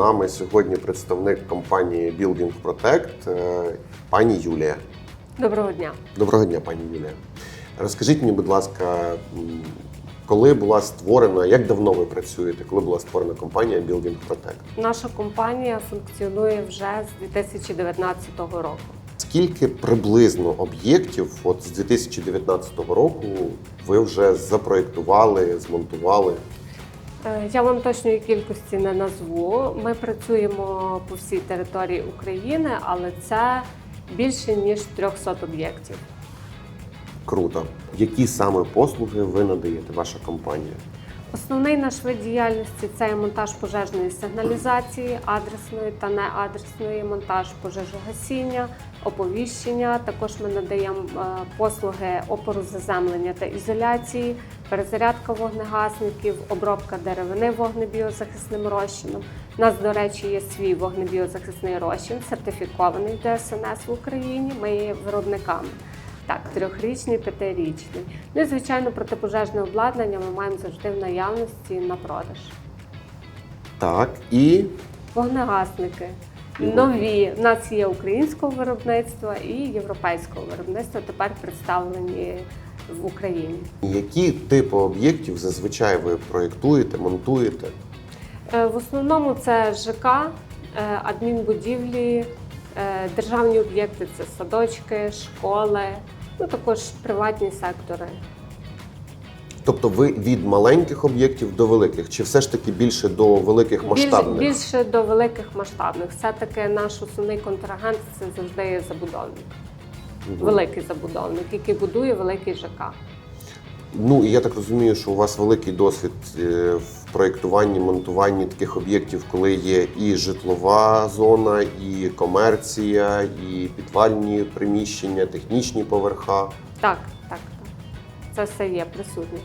нами сьогодні представник компанії Building Protect, е, пані Юлія. Доброго дня. Доброго дня, пані Юлія. Розкажіть мені, будь ласка, коли була створена, як давно ви працюєте, коли була створена компанія Building Protect? Наша компанія функціонує вже з 2019 року. Скільки приблизно об'єктів от з 2019 року ви вже запроєктували, змонтували? Е, Я вам точної кількості не назву. Ми працюємо по всій території України, але це більше ніж 300 об'єктів. Круто. Які саме послуги ви надаєте, ваша компанія? Основний наш вид діяльності це монтаж пожежної сигналізації, адресної та неадресної, монтаж пожежогасіння, оповіщення. Також ми надаємо е, послуги опору заземлення та ізоляції, перезарядка вогнегасників, обробка деревини вогнебіозахисним розчином. У нас, до речі, є свій вогнебіозахисний розчин, сертифікований ДСНС в Україні. Ми є виробниками. Так, трьохрічний, п'ятирічний. Ну і звичайно, протипожежне обладнання ми маємо завжди в наявності на продаж. Так, і Вогнегасники. Нові. У нас є українського виробництва і європейського виробництва тепер представлені в Україні. які типи об'єктів зазвичай ви проєктуєте, монтуєте? Е, В основному це ЖК, е, адмінбудівлі, е, державні об'єкти це садочки, школи, ну також приватні сектори. Тобто ви від маленьких об'єктів до великих, чи все ж таки більше до великих масштабних? Більш, більше до великих масштабних. Все-таки наш основний контрагент це завжди забудовник. Великий забудовник, який будує великий ЖК. Ну і я так розумію, що у вас великий досвід е, в проєктуванні, монтуванні таких об'єктів, коли є і житлова зона, і комерція, і підвальні приміщення, технічні поверха. Так, так, так. Це все є присутнє.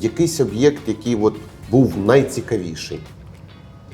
Якийсь об'єкт, який от був найцікавіший.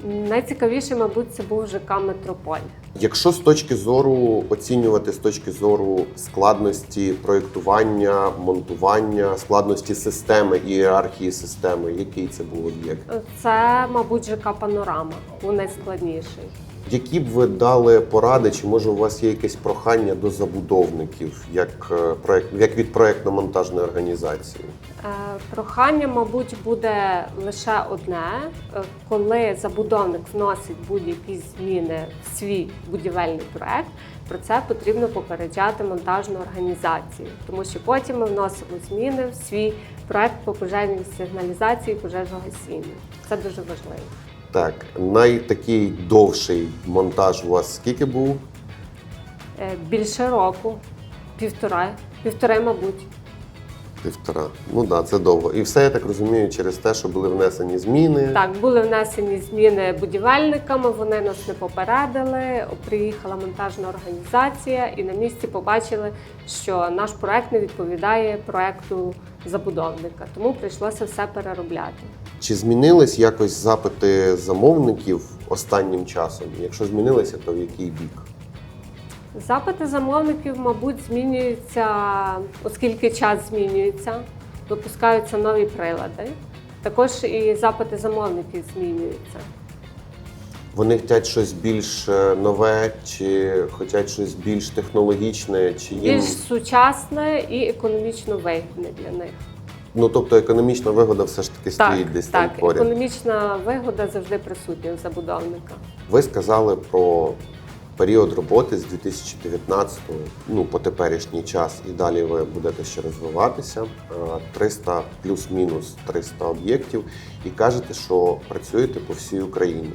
Найцікавіше, мабуть, це був ЖК Метрополь. Якщо з точки зору оцінювати з точки зору складності проєктування, монтування, складності системи ієрархії системи, який це був об'єкт? Це, мабуть, ЖК Панорама, був найскладніший. Які б ви дали поради, чи може у вас є якесь прохання до забудовників, як е, проект, як від проєктно-монтажної організації? Е, Прохання, мабуть, буде лише одне, Е, коли забудовник вносить будь-які зміни в свій будівельний проект. Про це потрібно попереджати монтажну організацію, тому що потім ми вносимо зміни в свій проект по пожежній сигналізації, пожежогасінню. Це дуже важливо. Так, найтакий довший монтаж у вас скільки був? Е, Більше року, півтора, півтори, мабуть. Півтора. Ну так, да, це довго. І все я так розумію через те, що були внесені зміни. Так, були внесені зміни будівельниками, вони нас не попередили. Приїхала монтажна організація і на місці побачили, що наш проект не відповідає проекту забудовника, тому прийшлося все переробляти. Чи змінились якось запити замовників останнім часом? Якщо змінилися, то в який бік? Запити замовників, мабуть, змінюються, оскільки час змінюється, випускаються нові прилади. Також і запити замовників змінюються. Вони хочуть щось більш е, нове, чи хочуть щось більш технологічне, чи їм Більш сучасне і економічно вигідне для них. ну тобто економічна вигода все ж таки Так, стоїть десь так, там поряд. економічна вигода завжди присутня у забудовника. Ви сказали про період роботи з 2019 ну по теперішній час, і далі ви будете ще розвиватися. Е, 300 плюс-мінус 300 об'єктів, і кажете, що працюєте по всій Україні.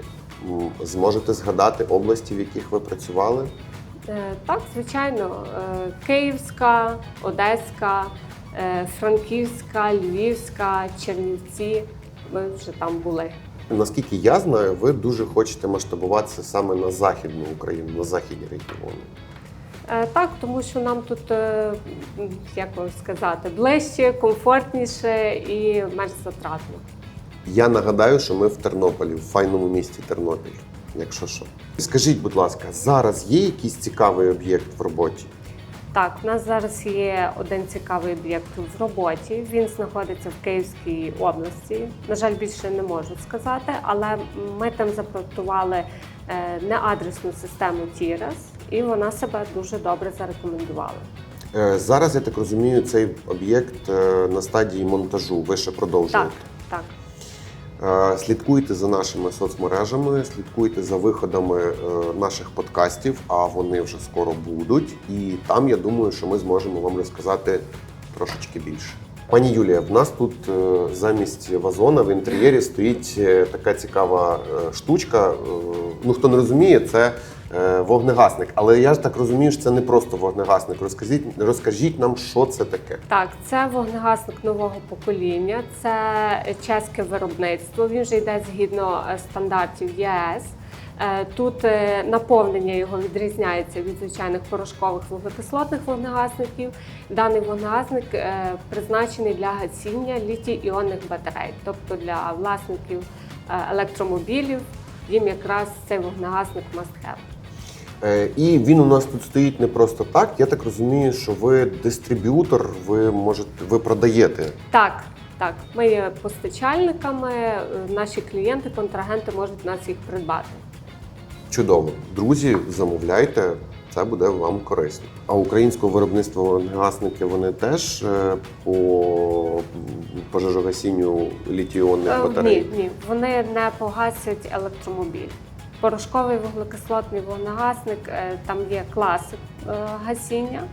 Зможете згадати області, в яких ви працювали? Е, Так, звичайно, е, Київська, Одеська, е, Франківська, Львівська, Чернівці. Ми вже там були. Наскільки я знаю, ви дуже хочете масштабуватися саме на західну Україну, на західні регіони. Е, Так, тому що нам тут, е, як вам сказати, ближче, комфортніше і менш затратно. Я нагадаю, що ми в Тернополі, в файному місті Тернопіль, якщо що. Скажіть, будь ласка, зараз є якийсь цікавий об'єкт в роботі? Так, в нас зараз є один цікавий об'єкт в роботі. Він знаходиться в Київській області. На жаль, більше не можу сказати, але ми там запроектували е, неадресну систему TIRAS, і вона себе дуже добре зарекомендувала. Е, Зараз я так розумію, цей об'єкт е, на стадії монтажу. Ви ще продовжуєте. Так, так. Е, Слідкуйте за нашими соцмережами, слідкуйте за виходами е, наших подкастів, а вони вже скоро будуть. І там я думаю, що ми зможемо вам розказати трошечки більше. Пані Юлія, в нас тут е, замість вазона в інтер'єрі стоїть така цікава штучка. Ну хто не розуміє, це вогнегасник. Але я ж так розумію, що це не просто вогнегасник. Розкажіть, розкажіть нам, що це таке. Так, це вогнегасник нового покоління, це чеське виробництво. Він вже йде згідно е, стандартів ЄС. Е, Тут е, наповнення його відрізняється від звичайних порошкових вуглекислотних вогнегасників. Даний вогнегасник е, призначений для гасіння літій-іонних батарей, тобто для власників е, електромобілів. Їм якраз цей вогнегасник must have. Е, І він у нас тут стоїть не просто так. Я так розумію, що ви дистриб'ютор, ви можете ви продаєте. Так, так, ми є постачальниками. е, Наші клієнти, контрагенти можуть нас їх придбати. Чудово. Друзі, замовляйте, це буде вам корисно. А українського виробництва вогнегасники вони теж е, по пожежогасінню літіонних батарей. Ні, ні, вони не погасять електромобіль. Порошковий вуглекислотний вогнегасник, е, там є класи е, гасіння.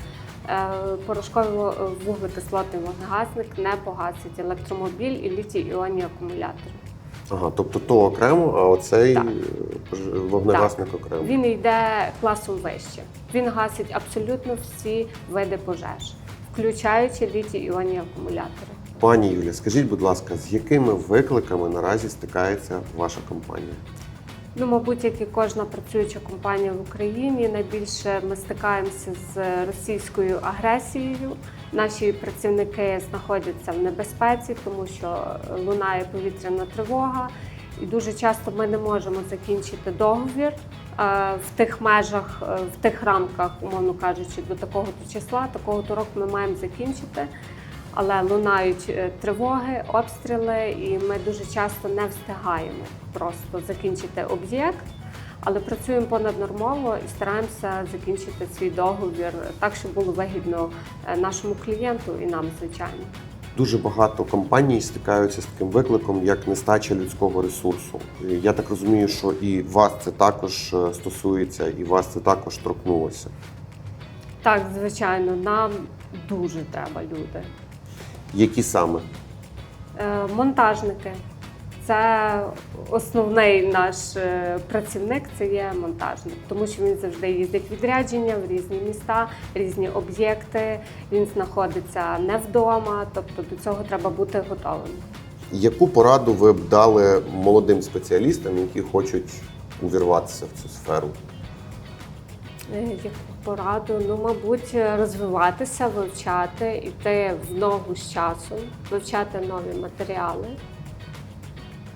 Е, Порошковий вуглекислотний вогнегасник не погасить електромобіль і літій-іонні акумулятори. Ага, тобто то окремо, а оцей Так. вогнегасник окремо. Він йде класом вище. Він гасить абсолютно всі види пожеж, включаючи літій-іонні акумулятори. Пані Юлія, скажіть, будь ласка, з якими викликами наразі стикається ваша компанія? Ну, мабуть, як і кожна працююча компанія в Україні, найбільше ми стикаємося з російською агресією. Наші працівники знаходяться в небезпеці, тому що лунає повітряна тривога, і дуже часто ми не можемо закінчити договір е, в тих межах, е, в тих рамках, умовно кажучи, до такого числа, такого то року ми маємо закінчити. Але лунають е, тривоги, обстріли, і ми дуже часто не встигаємо просто закінчити об'єкт. Але працюємо понаднормово і стараємося закінчити свій договір так, щоб було вигідно е, нашому клієнту і нам, звичайно. Дуже багато компаній стикаються з таким викликом, як нестача людського ресурсу. Я так розумію, що і вас це також е, стосується, і вас це також торкнулося. Так, звичайно, нам дуже треба люди. Які саме? Е, Монтажники. Це основний наш е, працівник, це є монтажник, тому що він завжди їздить відрядження в різні міста, різні об'єкти. Він знаходиться не вдома, тобто до цього треба бути готовим. Яку пораду ви б дали молодим спеціалістам, які хочуть увірватися в цю сферу? Е, Яку пораду? Ну, мабуть, розвиватися, вивчати, йти в ногу з часом, вивчати нові матеріали.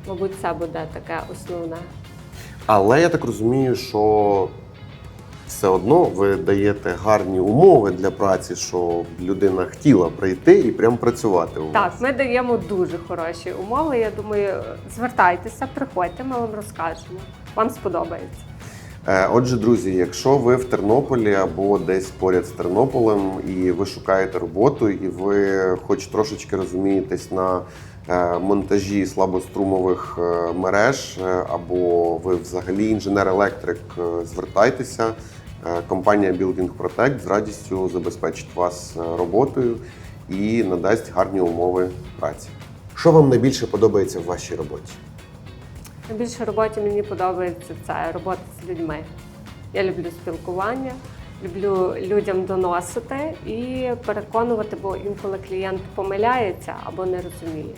Мабуть, це буде таке основне. Але я так розумію, що все одно ви даєте гарні умови для праці, щоб людина хотіла прийти і прям працювати у Так, вас. ми даємо дуже хороші умови. Я думаю, звертайтеся, приходьте, ми вам розкажемо. Вам сподобається. Е, Отже, друзі, якщо ви в Тернополі або десь поряд з Тернополем, і ви шукаєте роботу, і ви хоч трошечки розумієтесь на е, монтажі слабострумових е, мереж, або ви взагалі інженер-електрик, звертайтеся. Компанія Building Protect з радістю забезпечить вас роботою і надасть гарні умови праці. Що вам найбільше подобається в вашій роботі? Найбільше роботі мені подобається це робота з людьми. Я люблю спілкування, люблю людям доносити і переконувати, бо інколи клієнт помиляється або не розуміє.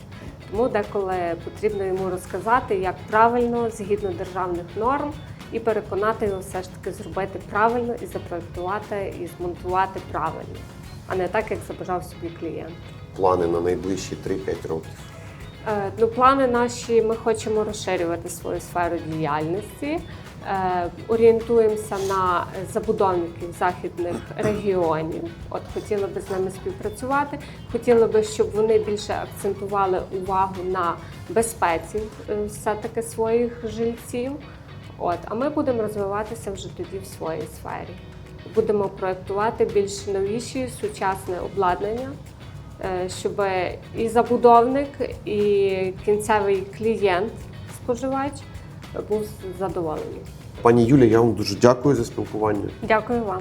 Тому деколи потрібно йому розказати, як правильно, згідно державних норм, і переконати його все ж таки зробити правильно і запроектувати і змонтувати правильно, а не так, як забажав собі клієнт. Плани на найближчі 3-5 років. Е, Ну, плани наші ми хочемо розширювати свою сферу діяльності. Е, Орієнтуємося на забудовників західних регіонів. От хотіли би з ними співпрацювати. Хотіли би, щоб вони більше акцентували увагу на безпеці е, все-таки своїх жильців. От, а ми будемо розвиватися вже тоді в своїй сфері. Будемо проектувати більш новіші сучасне обладнання, щоб і забудовник, і кінцевий клієнт, споживач був задоволений. Пані Юлія, я вам дуже дякую за спілкування. Дякую вам.